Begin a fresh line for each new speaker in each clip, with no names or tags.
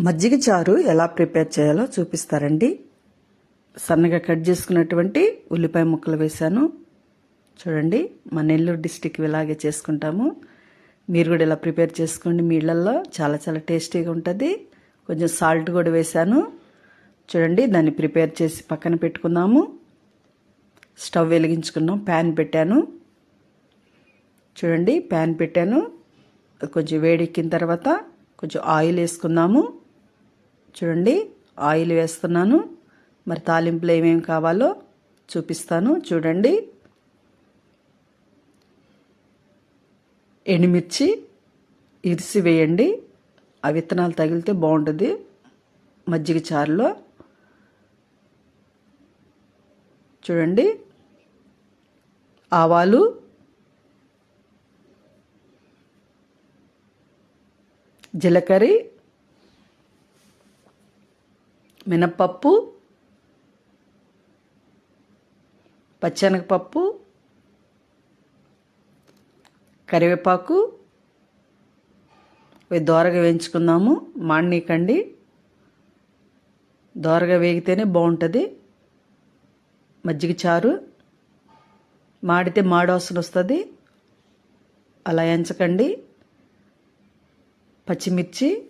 మజ్జిగ చారు ఎలా ప్రిపేర్ చేయాలో చూపిస్తారండి. సన్నగా కట్ చేసుకున్నటువంటి ఉల్లిపాయ ముక్కలు వేశాను. చూడండి మా నెల్లూరు డిస్టిక్ ఇలాగే చేసుకుంటాము. మీరు కూడా ఇలా ప్రిపేర్ చేసుకోండి. మీ ఇళ్ళల్లో చాలా చాలా టేస్టీగా ఉంటుంది. కొంచెం సాల్ట్ కూడా వేశాను. చూడండి దాన్ని ప్రిపేర్ చేసి పక్కన పెట్టుకుందాము స్టవ్ వెలిగించుకున్నాం. ప్యాన్ పెట్టాను. చూడండి ప్యాన్ పెట్టాను. కొంచెం వేడెక్కిన తర్వాత కొంచెం ఆయిల్ వేసుకుందాము చూడండి ఆయిల్ వేస్తున్నాను. మరి తాలింపులో ఏమేమి కావాలో చూపిస్తాను. చూడండి. ఎండుమిర్చి ఇరిసి వేయండి. ఆ విత్తనాలు తగిలితే బాగుంటుంది మజ్జిగ చారులో. చూడండి. ఆవాలు. జీలకర్ర. మినప్పప్పు పచ్చనగపప్పు కరివేపాకు. ఇవి దోరగా వేయించుకుందాము. మాడనీకండి దోరగా వేగితేనే బాగుంటుంది. మజ్జిగ చారు. మాడితే మాడవాసన వస్తుంది. అలా ఎంచకండి. పచ్చిమిర్చి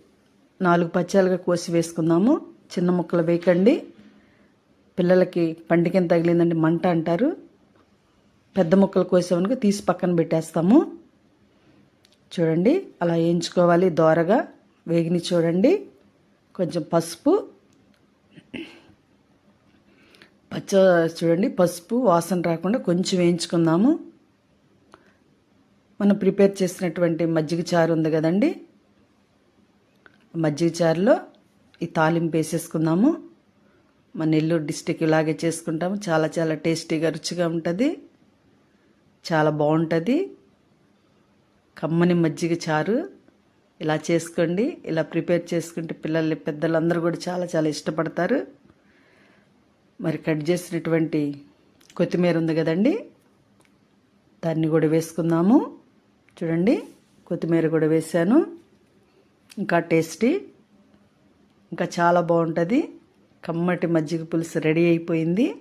నాలుగు పచ్చాలుగా కోసి వేసుకుందాము. చిన్న ముక్కలు వేయకండి. పిల్లలకి పండికని తగిలిందండి మంట అంటారు. పెద్ద ముక్కలు కోసేవనుక తీసి పక్కన పెట్టేస్తాము. చూడండి అలా వేయించుకోవాలి దోరగా. వేగిని చూడండి కొంచెం పసుపు. పచ్చ చూడండి పసుపు వాసన రాకుండా కొంచెం వేయించుకుందాము. మనం ప్రిపేర్ చేసినటువంటి మజ్జిగ చారు ఉంది కదండి. మజ్జిగ చారులో ఈ తాలింపు వేసేసుకుందాము. మన నెల్లూరు డిస్టిక్ ఇలాగే చేసుకుంటాము. చాలా చాలా టేస్టీగా రుచిగా ఉంటుంది. చాలా బాగుంటుంది. కమ్మని మజ్జిగ చారు. ఇలా చేసుకోండి. ఇలా ప్రిపేర్ చేసుకుంటే పిల్లలు పెద్దలందరూ కూడా చాలా చాలా ఇష్టపడతారు. మరి కట్ చేసినటువంటి కొత్తిమీర ఉంది కదండి. దాన్ని కూడా వేసుకుందాము. చూడండి కొత్తిమీర కూడా వేసాను. ఇంకా టేస్టీ. ఇంకా చాలా బాగుంటుంది. కమ్మటి మజ్జిగ పులుసు రెడీ అయిపోయింది.